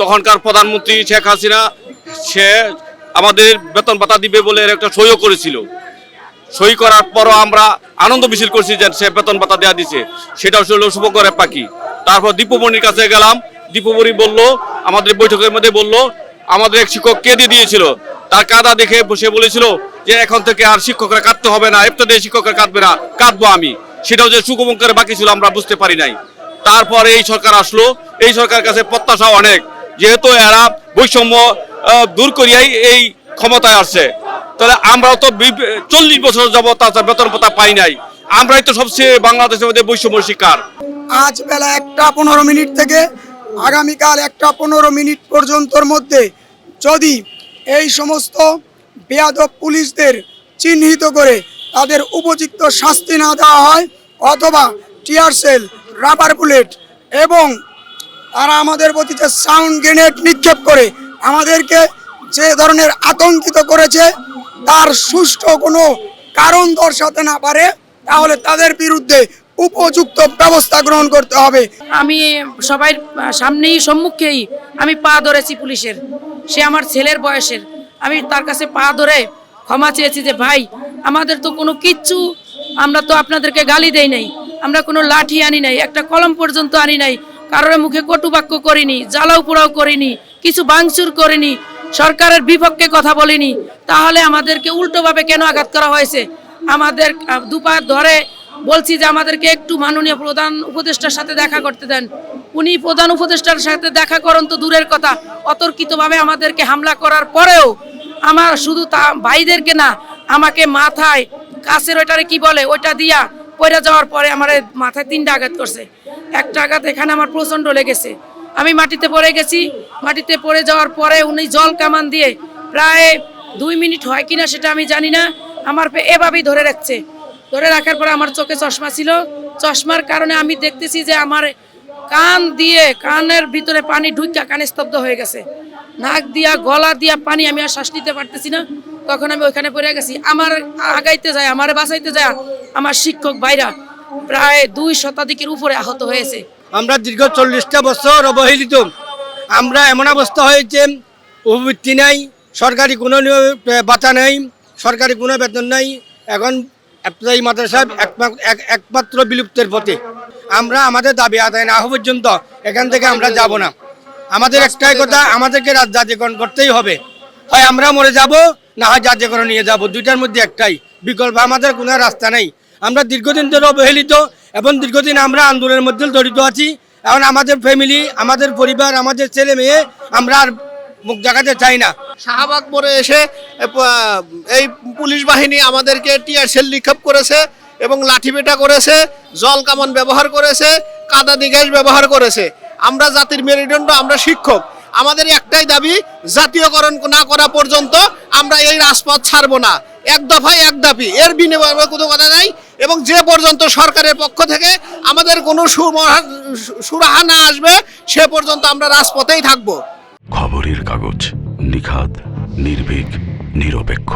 তখনকার প্রধানমন্ত্রী শেখ হাসিনা, সে আমাদের বেতন ভাতা দিবে বলে একটা সইও করেছিল। সই করার পরও আমরা আনন্দ মিছিল করছি যে সে বেতন ভাতা দেওয়া দিছে। সেটা হচ্ছিল শুভকরের পাখি। তারপর দীপমণির কাছে গেলাম। দীপমণি বলল, আমাদের বৈঠকের মধ্যে বলল, আমাদের এক শিক্ষক কেঁদে দিয়েছিল। তার কাদা দেখে বসে বলেছিল যে এখন থেকে আর শিক্ষকরা কাঁদতে হবে না এফতাদের শিক্ষকরা কাঁদবে না, কাঁদবো আমি। সেটাও যে সুগমঙ্করের বাকি ছিল আমরা বুঝতে পারি নাই। তারপরে এই সরকার আসলো। এই সরকার কাছে প্রত্যাশা অনেক। যেহেতু এরা বৈষম্য দূর করিয়াই এই ক্ষমতায় আসছে। তাহলে আমরাও তো চল্লিশ বছর যাবত তার বেতন ভাতা পাই নাই। আমরাই তো সবচেয়ে বাংলাদেশের মধ্যে বৈষম্য শিকার। আজ বেলা একটা পনেরো মিনিট থেকে আগামীকাল একটা পনেরো মিনিট পর্যন্তর মধ্যে যদি এই সমস্ত বেয়াদব পুলিশদের চিহ্নিত করে তাদের উপযুক্ত শাস্তি না দেওয়া হয়, অথবা টিয়ার সেল রাবার বুলেট এবং তারা আমাদের প্রতি যে সাউন্ড গ্রেনেড নিক্ষেপ করে, আমাদেরকে যে ধরনের আতঙ্কিত করেছে, তার সুষ্ঠু কোনো কারণ দর্শাতে না পারে, তাহলে তাদের বিরুদ্ধে উপযুক্ত ব্যবস্থা গ্রহণ করতে হবে। আমি সবাই সামনেই সম্মুখেই আমি পা ধরেছি পুলিশের। সে আমার ছেলের বয়সের। আমি তার কাছে পা ধরে ক্ষমা চেয়েছি যে, ভাই, আমাদের তো কোনো কিচ্ছু, আমরা তো আপনাদেরকে গালি দেই নাই। আমরা কোনো লাঠি আনি নাই, একটা কলম পর্যন্ত আনি নাই, কারোর মুখে কটু বাক্য করিনি, জ্বালাও পোড়াও করিনি, কিছু বাংচুর করিনি, সরকারের বিপক্ষে কথা বলিনি, তাহলে আমাদেরকে উল্টোভাবে কেন আঘাত করা হয়েছে? আমাদের দুপা ধরে বলছি যে আমাদেরকে একটু মাননীয় প্রধান উপদেষ্টার সাথে দেখা করতে দেন। উনি প্রধান উপদেষ্টার সাথে দেখা করেন তো দূরের কথা, অতর্কিতভাবে আমাদেরকে হামলা করার পরেও আমার শুধু তা, ভাইদেরকে না, আমাকে মাথায় কাছের ওইটারে কি বলে, ওইটা দিয়া পড়ে যাওয়ার পরে আমার মাথায় তিনটা আঘাত করছে। একটা আঘাত এখানে আমার প্রচণ্ড লেগেছে। আমি মাটিতে পড়ে গেছি। মাটিতে পড়ে যাওয়ার পরে উনি জল কামান দিয়ে প্রায় দুই মিনিট হয় কিনা সেটা আমি জানি না। আমার এভাবেই ধরে রাখছে। ধরে রাখার পরে আমার চোখে চশমা ছিল। চশমার কারণে আমি দেখতেছি যে আমার কান দিয়ে কানের ভিতরে পানি ঢুকা কানে স্তব্ধ হয়ে গেছে। নাক দিয়া, গলা দিয়া পানি আমি আর শ্বাস নিতে পারতেছি না। তখন আমি ওইখানে পড়ে গেছি। আমার আগাইতে যায়, আমার বাঁচাইতে যায় আমার শিক্ষক ভাইরা প্রায় দুই শতাধিকের উপরে আহত হয়েছে। আমরা দীর্ঘ চল্লিশটা বছর অবহেলিত। আমরা এমন অবস্থা হয়েছে, উপবৃত্তি নাই, সরকারি কোনো বাতা নেই, সরকারি কোনো বেতন নাই। এখন এই মাদ্রাসা এক- একমাত্র বিলুপ্তের পথে। আমরা আমাদের দাবি আদায় না হওয়া পর্যন্ত এখান থেকে আমরা যাব না। আমাদের একটাই কথা, আমাদেরকে রাত জাতীয়করণ করতেই হবে। হয় আমরা মরে যাব না হয় জাতীয়করণ নিয়ে যাব। দুইটার মধ্যে একটাই। বিকল্প আমাদের কোনো রাস্তা নেই। আমরা দীর্ঘদিন ধরে অবহেলিত এবং দীর্ঘদিন আমরা আন্দোলনের মধ্যে জড়িত আছি। এখন আমাদের ফ্যামিলি আমাদের পরিবার, আমাদের ছেলে মেয়ে, আমরা আর মুখ দেখাতে চাই না। শাহবাগ মোড়ে এসে এই পুলিশ বাহিনী আমাদেরকে টিয়ার সেল নিক্ষেপ করেছে এবং লাঠি লাঠিপেটা করেছে, জল কামান ব্যবহার করেছে কাদানি গ্যাস ব্যবহার করেছে। আমরা জাতির মেরুদণ্ড, আমরা শিক্ষক। আমাদের একটাই দাবি, জাতীয়করণ না করা পর্যন্ত আমরা এই রাজপথ ছাড়ব না। এক দফায় এক দাবি, এর বিনিময়ে কোনো কথা নাই এবং যে পর্যন্ত সরকারের পক্ষ থেকে আমাদের কোনো সুরাহা না আসবে, সে পর্যন্ত আমরা রাজপথেই থাকব। খবরের কাগজ নিখাদ, নির্ভীক, নিরপেক্ষ।